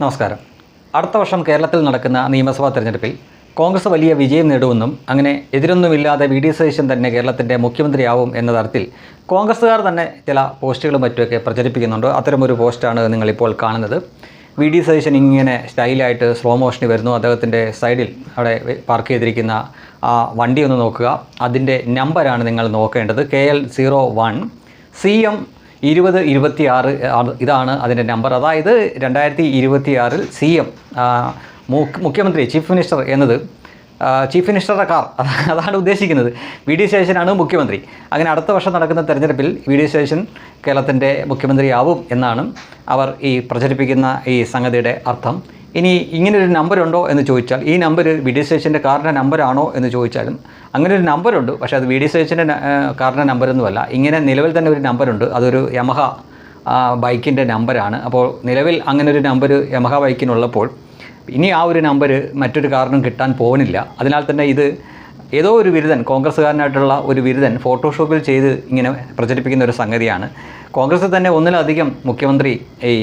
നമസ്കാരം. അടുത്ത വർഷം കേരളത്തിൽ നടക്കുന്ന നിയമസഭാ തെരഞ്ഞെടുപ്പിൽ കോൺഗ്രസ് വലിയ വിജയം നേടുമെന്നും അങ്ങനെ എതിരൊന്നുമില്ലാതെ വി ഡി സതീശൻ തന്നെ കേരളത്തിന്റെ മുഖ്യമന്ത്രിയാവും എന്ന തരത്തിൽ കോൺഗ്രസ്സുകാർ തന്നെ ചില പോസ്റ്റുകളും മറ്റുമൊക്കെ പ്രചരിപ്പിക്കുന്നുണ്ട്. അത്തരമൊരു പോസ്റ്റാണ് നിങ്ങളിപ്പോൾ കാണുന്നത്. വി ഡി സതീശൻ ഇങ്ങനെ സ്റ്റൈലായിട്ട് സ്ലോ മോഷനിൽ വരുന്നു. അദ്ദേഹത്തിന്റെ സൈഡിൽ അവിടെ പാർക്ക് ചെയ്തിരിക്കുന്ന ആ വണ്ടി ഒന്ന് നോക്കുക. അതിന്റെ നമ്പറാണ് നിങ്ങൾ നോക്കേണ്ടത്. K L zero one. C M ഇരുപത് ഇരുപത്തി ആറ് ഇതാണ് അതിന്റെ നമ്പർ. അതായത് രണ്ടായിരത്തി ഇരുപത്തി ആറിൽ സി എം മുഖ്യമന്ത്രി ചീഫ് മിനിസ്റ്റർ എന്നത് ചീഫ് മിനിസ്റ്ററുടെ കാർ അതാണ് ഉദ്ദേശിക്കുന്നത്. വി ഡി ശേഷനാണ് മുഖ്യമന്ത്രി. അങ്ങനെ അടുത്ത വർഷം നടക്കുന്ന തെരഞ്ഞെടുപ്പിൽ വി ഡി ശേഷൻ കേരളത്തിന്റെ മുഖ്യമന്ത്രിയാവും എന്നാണ് അവർ ഈ പ്രചരിപ്പിക്കുന്ന ഈ സംഗതിയുടെ അർത്ഥം. ഇനി ഇങ്ങനൊരു നമ്പറുണ്ടോ എന്ന് ചോദിച്ചാൽ ഈ നമ്പർ വി ഡി സേച്ചിന്റെ കാറിന്റെ നമ്പറാണോ എന്ന് ചോദിച്ചാലും അങ്ങനെ ഒരു നമ്പറുണ്ട് പക്ഷേ അത് വി ഡി സേച്ചിന്റെ കാറിന്റെ നമ്പറൊന്നുമല്ല ഇങ്ങനെ നിലവിൽ തന്നെ ഒരു നമ്പറുണ്ട് അതൊരു യമഹ ബൈക്കിന്റെ നമ്പറാണ് അപ്പോൾ നിലവിൽ അങ്ങനെ ഒരു നമ്പർ യമഹ ബൈക്കിനുള്ളപ്പോൾ ഇനി ആ ഒരു നമ്പർ മറ്റൊരു കാറിനും കിട്ടാൻ പോകുന്നില്ല. അതിനാൽ തന്നെ ഇത് ഏതോ ഒരു ബിരുദൻ കോൺഗ്രസ്സുകാരനായിട്ടുള്ള ഒരു ബിരുദൻ ഫോട്ടോഷോപ്പിൽ ചെയ്ത് ഇങ്ങനെ പ്രചരിപ്പിക്കുന്ന ഒരു സംഗതിയാണ്. കോൺഗ്രസ്സിൽ തന്നെ ഒന്നിലധികം മുഖ്യമന്ത്രി ഈ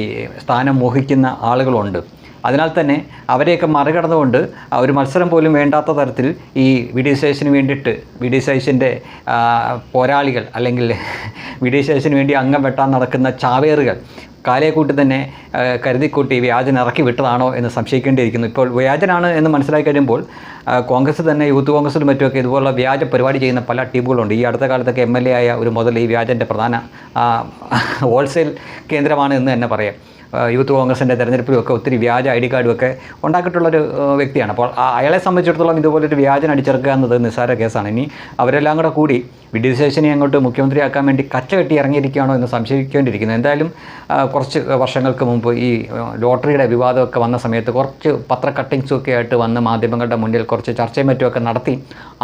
സ്ഥാനം മോഹിക്കുന്ന ആളുകളുണ്ട്. അതിനാൽ തന്നെ അവരെയൊക്കെ മറികടന്നുകൊണ്ട് ഒരു മത്സരം പോലും വേണ്ടാത്ത തരത്തിൽ ഈ വി ഡി സതീശന് വേണ്ടിയിട്ട് വി ഡി സതീശന്റെ പോരാളികൾ അല്ലെങ്കിൽ വി ഡി സതീശന് വേണ്ടി അംഗം വെട്ടാൻ നടക്കുന്ന ചാവേറുകൾ കാലയെക്കൂട്ടി തന്നെ കരുതിക്കൂട്ടി വ്യാജൻ ഇറക്കി വിട്ടതാണോ എന്ന് സംശയിക്കേണ്ടിയിരിക്കുന്നു. ഇപ്പോൾ വ്യാജനാണ് എന്ന് മനസ്സിലാക്കി കഴിയുമ്പോൾ കോൺഗ്രസ് തന്നെ യൂത്ത് കോൺഗ്രസിലും മറ്റുമൊക്കെ ഇതുപോലുള്ള വ്യാജ പരിപാടി ചെയ്യുന്ന പല ടീമുകളുണ്ട്. ഈ അടുത്ത കാലത്തൊക്കെ എം എൽ എ ആയ ഒരു മുതൽ ഈ വ്യാജന്റെ പ്രധാന ഹോൾസെയിൽ കേന്ദ്രമാണ് എന്ന് തന്നെ പറയാം. യൂത്ത് കോൺഗ്രസിന്റെ തെരഞ്ഞെടുപ്പിലും ഒക്കെ ഒത്തിരി വ്യാജ ഐ ഡി കാർഡുമൊക്കെ ഉണ്ടാക്കിയിട്ടുള്ളൊരു വ്യക്തിയാണ്. അപ്പോൾ അയാളെ സംബന്ധിച്ചിടത്തോളം ഇതുപോലൊരു വ്യാജൻ അടിച്ചെറുക്കുക എന്നത് നിസ്സാര കേസാണ്. ഇനി അവരെല്ലാം കൂടെ കൂടി വി ഡി സതീശനെ അങ്ങോട്ട് മുഖ്യമന്ത്രിയാക്കാൻ വേണ്ടി കച്ച കെട്ടി ഇറങ്ങിയിരിക്കുകയാണോ എന്ന് സംശയിക്കേണ്ടിയിരിക്കുന്നു. എന്തായാലും കുറച്ച് വർഷങ്ങൾക്ക് മുമ്പ് ഈ ലോട്ടറിയുടെ വിവാദമൊക്കെ വന്ന സമയത്ത് കുറച്ച് പത്ര കട്ടിങ്സൊക്കെ ആയിട്ട് വന്ന് മാധ്യമങ്ങളുടെ മുന്നിൽ കുറച്ച് ചർച്ചയും മറ്റുമൊക്കെ നടത്തി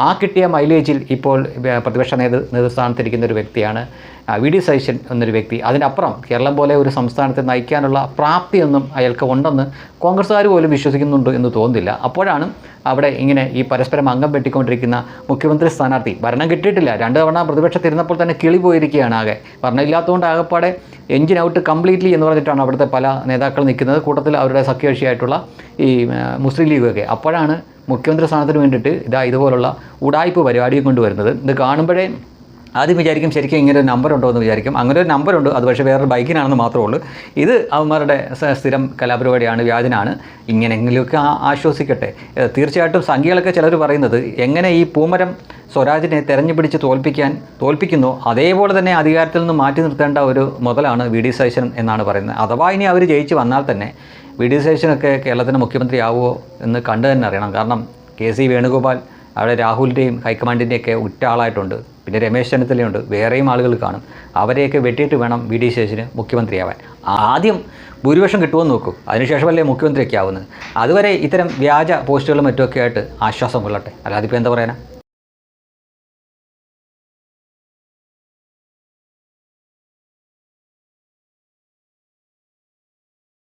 ആ കിട്ടിയ മൈലേജിൽ ഇപ്പോൾ പ്രതിപക്ഷ നേതൃ നേതൃസ്ഥാനത്തിരിക്കുന്ന ഒരു വ്യക്തിയാണ് വി ഡി സതീശൻ എന്നൊരു വ്യക്തി. അതിനപ്പുറം കേരളം പോലെ ഒരു സംസ്ഥാനത്തെ നയിക്കാനുള്ള പ്രാപ്തിയൊന്നും അയാൾക്ക് ഉണ്ടെന്ന് കോൺഗ്രസ്സുകാർ പോലും വിശ്വസിക്കുന്നുണ്ട് എന്ന് തോന്നുന്നില്ല. അപ്പോഴാണ് അവിടെ ഇങ്ങനെ ഈ പരസ്പരം അംഗം വെട്ടിക്കൊണ്ടിരിക്കുന്ന മുഖ്യമന്ത്രി സ്ഥാനാർത്ഥി ഭരണം കിട്ടിയിട്ടില്ല. രണ്ട് തവണ പ്രതിപക്ഷത്തിരുന്നപ്പോൾ തന്നെ കിളി പോയിരിക്കുകയാണ് ആകെ. ഭരണമില്ലാത്തതുകൊണ്ട് ആകെപ്പാടെ എഞ്ചിൻ ഔട്ട് കംപ്ലീറ്റ്ലി എന്ന് പറഞ്ഞിട്ടാണ് അവിടുത്തെ പല നേതാക്കൾ നിൽക്കുന്നത്. കൂട്ടത്തിൽ അവരുടെ സഖ്യകക്ഷിയായിട്ടുള്ള ഈ മുസ്ലിം ലീഗൊക്കെ അപ്പോഴാണ് മുഖ്യമന്ത്രി സ്ഥാനത്തിന് വേണ്ടിയിട്ട് ഇതാ ഇതുപോലുള്ള ഉടായ്പ് പരിപാടിയും കൊണ്ടുവരുന്നത്. ഇത് കാണുമ്പോഴേ ആദ്യം വിചാരിക്കും ശരിക്കും ഇങ്ങനെ ഒരു നമ്പർ ഉണ്ടോ എന്ന് വിചാരിക്കും. അങ്ങനെ ഒരു നമ്പറുണ്ട്. അത് പക്ഷേ വേറൊരു ബൈക്കിനാണെന്ന് മാത്രമേ ഉള്ളൂ. ഇത് അവന്മാരുടെ സ്ഥിരം കലാപരിപാടിയാണ് വ്യാജനാണ്. ഇങ്ങനെയെങ്കിലുമൊക്കെ ആശ്വസിക്കട്ടെ. തീർച്ചയായിട്ടും സംഖ്യകളൊക്കെ ചിലർ പറയുന്നത് എങ്ങനെ ഈ പൂമരം സ്വരാജിനെ തെരഞ്ഞു പിടിച്ച് തോൽപ്പിക്കാൻ തോൽപ്പിക്കുന്നു അതേപോലെ തന്നെ അധികാരത്തിൽ നിന്ന് മാറ്റി നിർത്തേണ്ട ഒരു മുതലാണ് വി ഡി സതീശൻ എന്നാണ് പറയുന്നത്. അഥവാ ഇനി അവർ ജയിച്ച് വന്നാൽ തന്നെ വി ഡി സതീശനൊക്കെ കേരളത്തിന്റെ മുഖ്യമന്ത്രി ആവുമോ എന്ന് കണ്ടു തന്നെ അറിയണം. കാരണം കെ സി വേണുഗോപാൽ അവിടെ രാഹുലിന്റെയും ഹൈക്കമാൻഡിന്റെയൊക്കെ ഉറ്റ ആളായിട്ടുണ്ട്. പിന്നെ രമേശ് ചെന്നിത്തലയുണ്ട്. വേറെയും ആളുകൾ കാണും. അവരെയൊക്കെ വെട്ടിയിട്ട് വേണം വി ഡി ശേഷന് മുഖ്യമന്ത്രിയാവാൻ. ആദ്യം ഭൂരിപക്ഷം കിട്ടുമെന്ന് നോക്കൂ. അതിനുശേഷമല്ലേ മുഖ്യമന്ത്രിയൊക്കെ ആവുന്നത്. അതുവരെ ഇത്തരം വ്യാജ പോസ്റ്റുകളും മറ്റുമൊക്കെ ആയിട്ട് ആശ്വാസം കൊള്ളട്ടെ. അല്ലാതിപ്പോൾ എന്താ പറയാനാ?